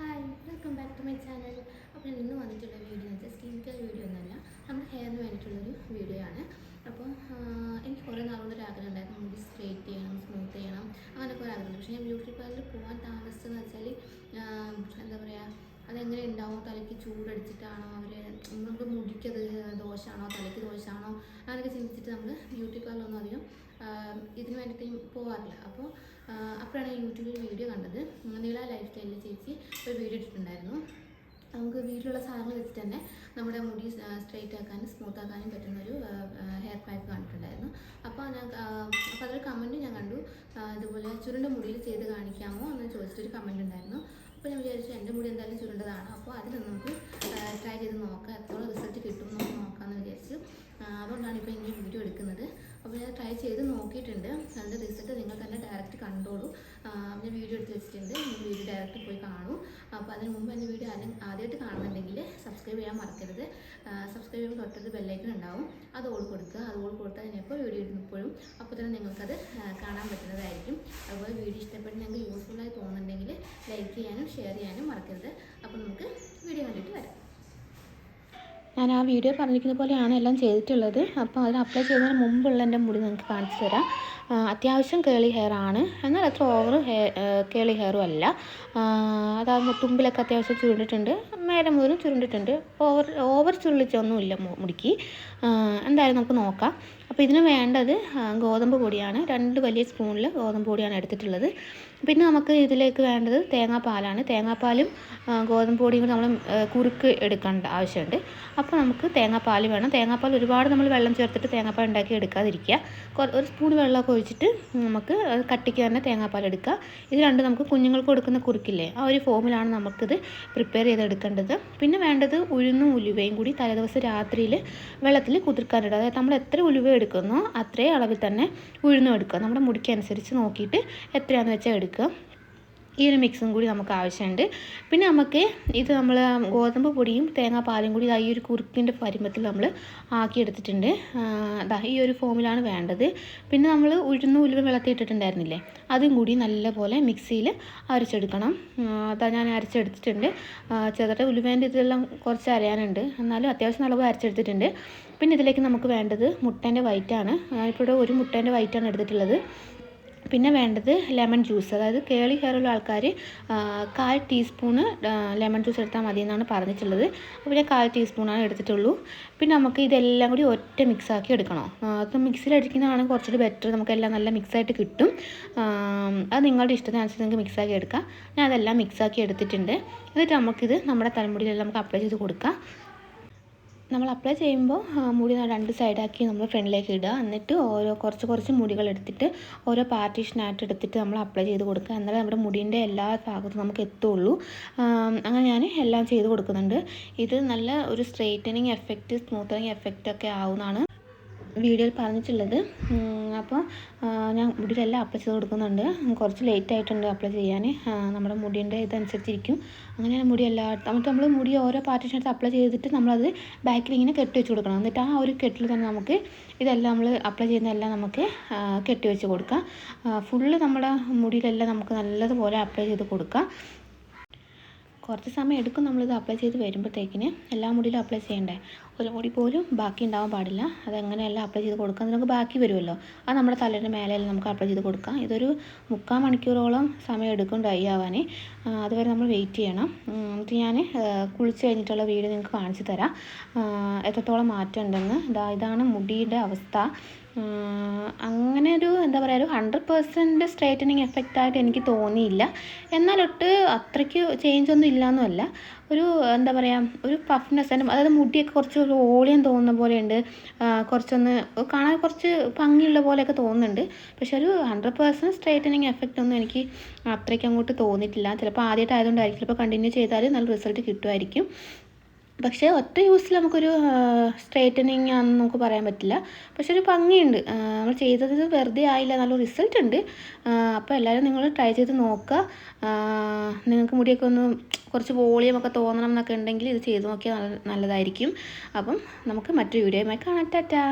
Welcome back to my channel അപ്പോൾ ഇന്ന് വന്നിട്ടുള്ള വീഡിയോ എന്ന് വെച്ചാൽ സ്കിൻ കെയർ വീഡിയോ ഒന്നല്ല നമ്മുടെ ഹെയറിന് വേണ്ടിയിട്ടുള്ളൊരു വീഡിയോ ആണ്. അപ്പോൾ എനിക്ക് കുറേ നാളുകൊണ്ട് ഒരു ആഗ്രഹം ഉണ്ടായിരുന്നു. മുടി സ്ട്രേറ്റ് ചെയ്യണം സ്മൂത്ത് ചെയ്യണം. അങ്ങനെ കുറേ ആഗ്രഹം. പക്ഷേ ഞാൻ ബ്യൂട്ടി പാർലറിൽ പോകാൻ താമസിച്ചെന്ന് വെച്ചാൽ എന്താ പറയുക അതെങ്ങനെ ഉണ്ടാവും? തലയ്ക്ക് ചൂടടിച്ചിട്ടാണോ? അവർ നമുക്ക് മുടിക്കത് ദോഷമാണോ തലയ്ക്ക് ദോഷമാണോ അങ്ങനെയൊക്കെ ചിന്തിച്ചിട്ട് നമ്മൾ ബ്യൂട്ടി പാർലറൊന്നും അധികം ഇതിന് വേണ്ടിയിട്ട് പോകാറില്ല അപ്പോൾ അപ്പോഴാണ് യൂട്യൂബിൽ വീഡിയോ കണ്ടത്. നീള ലൈഫ് സ്റ്റൈലിൽ ചേച്ചി ഒരു വീഡിയോ ഇട്ടിട്ടുണ്ടായിരുന്നു. നമുക്ക് വീട്ടിലുള്ള സാധനങ്ങൾ വെച്ചിട്ട് തന്നെ നമ്മുടെ മുടി സ്ട്രെയിറ്റ് ആക്കാനും സ്മൂത്ത് ആക്കാനും പറ്റുന്നൊരു ഹെയർ പാക്ക് കണ്ടിട്ടുണ്ടായിരുന്നു. അപ്പോൾ ഞാൻ അപ്പോൾ അതൊരു കമന്റ് ഞാൻ കണ്ടു. ഇതുപോലെ ചുരുണ്ട മുടിയിൽ ചെയ്ത് കാണിക്കാമോ എന്ന് ചോദിച്ചിട്ടൊരു കമന്റ് ഉണ്ടായിരുന്നു. അപ്പോൾ ഞാൻ വിചാരിച്ചു എന്റെ മുടി എന്തായാലും ചുരുണ്ടതാണ്. അപ്പോൾ അതിൽ നമുക്ക് ട്രൈ ചെയ്ത് നോക്കാം. എത്ര റിസൾട്ട് കിട്ടും എന്ന് നോക്കാമെന്ന് വിചാരിച്ചു. അതുകൊണ്ടാണ് ഇപ്പോൾ ഇങ്ങനെ വീഡിയോ എടുക്കുന്നത്. അപ്പോൾ ഞാൻ ട്രൈ ചെയ്ത് നോക്കിയിട്ടുണ്ട്. അതിന്റെ റിസൾട്ട് നിങ്ങൾ തന്നെ ഡയറക്റ്റ് കണ്ടോളൂ. ഞാൻ വീഡിയോ എടുത്ത് വെച്ചിട്ടുണ്ട്. നിങ്ങൾ വീഡിയോ ഡയറക്റ്റ് പോയി കാണൂ. അപ്പോൾ അതിന് മുമ്പ് എന്റെ വീഡിയോ ആദ്യം ആദ്യമായിട്ട് കാണുന്നുണ്ടെങ്കിൽ സബ്സ്ക്രൈബ് ചെയ്യാൻ മറക്കരുത്. സബ്സ്ക്രൈബ് ചെയ്യുമ്പോൾ തൊട്ടത് ബെല്ലൈക്കൺ ഉണ്ടാവും. അത് ഓൾ കൊടുക്കുക. അത് ഓൾ കൊടുത്താൽ ഞാൻ എപ്പോൾ വീഡിയോ ഇടുന്നപ്പോഴും അപ്പോൾ തന്നെ നിങ്ങൾക്കത് കാണാൻ പറ്റുന്നതായിരിക്കും. അതുപോലെ വീഡിയോ ഇഷ്ടപ്പെട്ട് നിങ്ങൾക്ക് യൂസ്ഫുള്ളായി തോന്നുന്നുണ്ടെങ്കിൽ ലൈക്ക് ചെയ്യാനും ഷെയർ ചെയ്യാനും മറക്കരുത്. അപ്പോൾ നമുക്ക് വീഡിയോ കണ്ടിട്ട് വരാം. ഞാൻ ആ വീഡിയോ പറഞ്ഞിരിക്കുന്ന പോലെയാണ് എല്ലാം ചെയ്തിട്ടുള്ളത്. അപ്പോൾ അതിന് അപ്ലൈ ചെയ്യുന്നതിന് മുമ്പുള്ള എന്റെ മുടി നിങ്ങൾക്ക് കാണിച്ചു തരാം. അത്യാവശ്യം കേളി ഹെയർ ആണ്. എന്നാൽ അത്ര ഓവർ കേളി ഹെയറും അല്ല. അതാകുമ്പോൾ തുമ്പിലൊക്കെ അത്യാവശ്യം ചുരുണ്ടിട്ടുണ്ട്. മേലെ മുതലും ചുരുണ്ടിട്ടുണ്ട്. ഓവർ ഓവർ ചുരുളിച്ചൊന്നുമില്ല മുടിക്ക്. എന്തായാലും നമുക്ക് നോക്കാം. അപ്പോൾ ഇതിന് വേണ്ടത് ഗോതമ്പ് പൊടിയാണ്. രണ്ട് വലിയ സ്പൂണിൽ ഗോതമ്പ് പൊടിയാണ് എടുത്തിട്ടുള്ളത്. പിന്നെ നമുക്ക് ഇതിലേക്ക് വേണ്ടത് തേങ്ങാപ്പാലാണ്. തേങ്ങാപ്പാലും ഗോതമ്പ് പൊടിയും നമ്മൾ കുറുക്ക് എടുക്കേണ്ട ആവശ്യമുണ്ട്. അപ്പോൾ നമുക്ക് തേങ്ങാപ്പാൽ വേണം. തേങ്ങാപ്പാൽ ഒരുപാട് നമ്മൾ വെള്ളം ചേർത്തിട്ട് തേങ്ങാപ്പാൽ ഉണ്ടാക്കി എടുക്കാതിരിക്കുക. ഒരു സ്പൂൺ വെള്ളമൊക്കെ ഒഴിച്ചിട്ട് നമുക്ക് കട്ടിക്ക് തന്നെ തേങ്ങാപ്പാൽ എടുക്കുക. ഇത് രണ്ട് നമുക്ക് കുഞ്ഞുങ്ങൾക്ക് കൊടുക്കുന്ന കുറുക്കില്ലേ ആ ഒരു ഫോമിലാണ് നമുക്കിത് പ്രിപ്പയർ ചെയ്തെടുക്കേണ്ടത്. പിന്നെ വേണ്ടത് ഉഴുന്നും ഉലുവയും കൂടി തലേദിവസം രാത്രിയിൽ വെള്ളത്തിൽ കുതിർക്കാനിടുക അതായത് നമ്മൾ എത്ര ഉലുവ എടുക്കുന്നോ. അത്രയും അളവിൽ തന്നെ ഉഴുന്നും എടുക്കുക. നമ്മുടെ മുടിക്കനുസരിച്ച് നോക്കിയിട്ട് എത്രയാണെന്ന് വെച്ചാൽ എടുക്കുക. ഈ ഒരു മിക്സും കൂടി നമുക്ക് ആവശ്യമുണ്ട്. പിന്നെ നമുക്ക് ഇത് നമ്മൾ ഗോതമ്പ് പൊടിയും തേങ്ങാപ്പാലും കൂടി ഈ ഒരു കുറുക്കിന്റെ പരിമത്തിൽ നമ്മൾ ആക്കിയെടുത്തിട്ടുണ്ട്. അതാ ഈ ഒരു ഫോമിലാണ് വേണ്ടത്. പിന്നെ നമ്മൾ ഉഴുന്ന് ഉലുവ വെള്ളത്തിൽ ഇട്ടിട്ടുണ്ടായിരുന്നില്ലേ? അതും കൂടി നല്ലപോലെ മിക്സിയിൽ അരച്ചെടുക്കണം. അതാ ഞാൻ അരച്ചെടുത്തിട്ടുണ്ട്. ചെറുതായിട്ട് ഉലുവേന്റെ ഇതെല്ലാം കുറച്ച് അരയാനുണ്ട്. എന്നാലും അത്യാവശ്യം നല്ലപോലെ അരച്ചെടുത്തിട്ടുണ്ട്. പിന്നെ ഇതിലേക്ക് നമുക്ക് വേണ്ടത് മുട്ടേന്റെ വൈറ്റാണ് ഇപ്പോൾ ഒരു മുട്ടേന്റെ വൈറ്റാണ് എടുത്തിട്ടുള്ളത്. പിന്നെ വേണ്ടത് ലെമൺ ജ്യൂസ്. അതായത് കേളി ഹെയറുള്ള ആൾക്കാർ കാൽ ടീസ്പൂണ് ലെമൺ ജ്യൂസ് എടുത്താൽ മതി എന്നാണ് പറഞ്ഞിട്ടുള്ളത്. അപ്പോൾ ഞാൻ കാൽ ടീസ്പൂണാണ് എടുത്തിട്ടുള്ളൂ. പിന്നെ നമുക്ക് ഇതെല്ലാം കൂടി ഒറ്റ മിക്സാക്കി എടുക്കണം. അത് മിക്സിലടിക്കുന്നതാണ് കുറച്ചുകൂടി ബെറ്റർ നമുക്കെല്ലാം നല്ല മിക്സായിട്ട് കിട്ടും. അത് നിങ്ങളുടെ ഇഷ്ടത്തിനനുസരിച്ച് നിങ്ങൾക്ക് മിക്സാക്കി എടുക്കാം. ഞാൻ അതെല്ലാം മിക്സാക്കി എടുത്തിട്ടുണ്ട്. എന്നിട്ട് നമുക്കിത് നമ്മുടെ തലമുടിയിലെല്ലാം നമുക്ക് അപ്ലൈ ചെയ്ത് കൊടുക്കാം. നമ്മൾ അപ്ലൈ ചെയ്യുമ്പോൾ മുടി രണ്ട് സൈഡാക്കി നമ്മൾ ഫ്രണ്ടിലേക്ക് ഇടുക. എന്നിട്ട് ഓരോ കുറച്ച് കുറച്ച് മുടികൾ എടുത്തിട്ട് ഓരോ പാർട്ടീഷനായിട്ട് എടുത്തിട്ട് നമ്മൾ അപ്ലൈ ചെയ്ത് കൊടുക്കുക. എന്നാലേ നമ്മുടെ മുടീന്റെ എല്ലാ ഭാഗത്തും നമുക്ക് എത്തുള്ളൂ. അങ്ങനെ ഞാൻ എല്ലാം ചെയ്ത് കൊടുക്കുന്നുണ്ട്. ഇത് നല്ല ഒരു സ്ട്രെയിറ്റനിങ് എഫക്റ്റ് സ്മൂത്തനിങ് എഫക്റ്റ് ഒക്കെ ആവുന്നതാണ്. വീഡിയോയിൽ പറഞ്ഞിട്ടുള്ളത്. അപ്പോൾ ഞാൻ മുടിയിലെല്ലാം അപ്ലൈ ചെയ്ത് കൊടുക്കുന്നുണ്ട്. കുറച്ച് ലേറ്റ് ആയിട്ടുണ്ട് അപ്ലൈ ചെയ്യാൻ നമ്മുടെ മുടിന്റെ ഇതനുസരിച്ചിരിക്കും. അങ്ങനെ മുടി എല്ലാ നമുക്ക് നമ്മൾ മുടി ഓരോ പാർട്ടീഷൻ എടുത്ത് അപ്ലൈ ചെയ്തിട്ട് നമ്മളത് ബാക്കിൽ ഇങ്ങനെ കെട്ടി വെച്ച് കൊടുക്കണം. എന്നിട്ട് ആ ഒരു കെട്ടിൽ തന്നെ നമുക്ക് ഇതെല്ലാം നമ്മൾ അപ്ലൈ ചെയ്യുന്നതെല്ലാം നമുക്ക് കെട്ടി വെച്ച് കൊടുക്കാം. ഫുള്ള് നമ്മുടെ മുടിയിലെല്ലാം നമുക്ക് നല്ലതുപോലെ അപ്ലൈ ചെയ്ത് കൊടുക്കാം. കുറച്ച് സമയം എടുക്കും നമ്മളിത് അപ്ലൈ ചെയ്ത് വരുമ്പോഴത്തേക്കിന്. എല്ലാ മുടിയിലും അപ്ലൈ ചെയ്യണ്ടേ? ഒരു മുടി പോലും ബാക്കി ഉണ്ടാവാൻ പാടില്ല. അതെങ്ങനെയല്ല അപ്ലൈ ചെയ്ത് കൊടുക്കാം നമുക്ക് ബാക്കി വരുമല്ലോ. അത് നമ്മുടെ തലേന്റെ മേലെല്ലാം നമുക്ക് അപ്ലൈ ചെയ്ത് കൊടുക്കാം. ഇതൊരു മുക്കാൽ മണിക്കൂറോളം സമയം എടുക്കും ഡ്രൈ ആവാൻ. അതുവരെ നമ്മൾ വെയിറ്റ് ചെയ്യണം. എന്നിട്ട് ഞാൻ കുളിച്ച് കഴിഞ്ഞിട്ടുള്ള വീഡിയോ നിങ്ങൾക്ക് കാണിച്ചു തരാം. എത്രത്തോളം മാറ്റം ഉണ്ടെന്ന്. ഇതാ ഇതാണ് മുടിയുടെ അവസ്ഥ. അങ്ങനെ ഒരു എന്താ പറയുക ഒരു ഹൺഡ്രഡ് പെർസെന്റ് സ്ട്രൈറ്റനിങ് എഫക്റ്റായിട്ട് എനിക്ക് തോന്നിയില്ല. എന്നാലൊട്ട് അത്രയ്ക്ക് ചേഞ്ച് ഒന്നും ഇല്ലയെന്നുമല്ല ഒരു എന്താ പറയുക ഒരു പഫ്നെസ് അതായത് മുടിയൊക്കെ കുറച്ച് ഒരു ഓളിയം തോന്നുന്ന പോലെയുണ്ട്. കുറച്ചൊന്ന് കാണാൻ കുറച്ച് ഭംഗിയുള്ള പോലെയൊക്കെ തോന്നുന്നുണ്ട്. പക്ഷെ ഒരു ഹൺഡ്രഡ് പേഴ്സന്റ് സ്ട്രൈറ്റനിങ് എഫക്റ്റ് ഒന്നും എനിക്ക് അത്രയ്ക്ക് അങ്ങോട്ട് തോന്നിയിട്ടില്ല. ചിലപ്പോൾ ആദ്യമായിട്ട് ആയതുകൊണ്ടായിരിക്കും ചിലപ്പോൾ കണ്ടിന്യൂ ചെയ്താൽ നല്ല റിസൾട്ട് കിട്ടുമായിരിക്കും. പക്ഷേ ഒറ്റ യൂസിൽ നമുക്കൊരു സ്ട്രേറ്റനിങ് ആണെന്ന് നമുക്ക് പറയാൻ പറ്റില്ല. പക്ഷെ ഒരു ഭംഗിയുണ്ട്. നമ്മൾ ചെയ്തത് വെറുതെ ആയില്ല നല്ല റിസൾട്ട് ഉണ്ട്. അപ്പോൾ എല്ലാവരും നിങ്ങൾ ട്രൈ ചെയ്ത് നോക്കുക. നിങ്ങൾക്ക് മുടിയൊക്കെ ഒന്ന് കുറച്ച് വോളിയം ഒക്കെ തോന്നണം എന്നൊക്കെ ഉണ്ടെങ്കിൽ ഇത് ചെയ്ത് നോക്കിയാൽ നല്ലതായിരിക്കും. അപ്പം നമുക്ക് മറ്റൊരു വീഡിയോയുമായി കാണാം. ടാറ്റാ.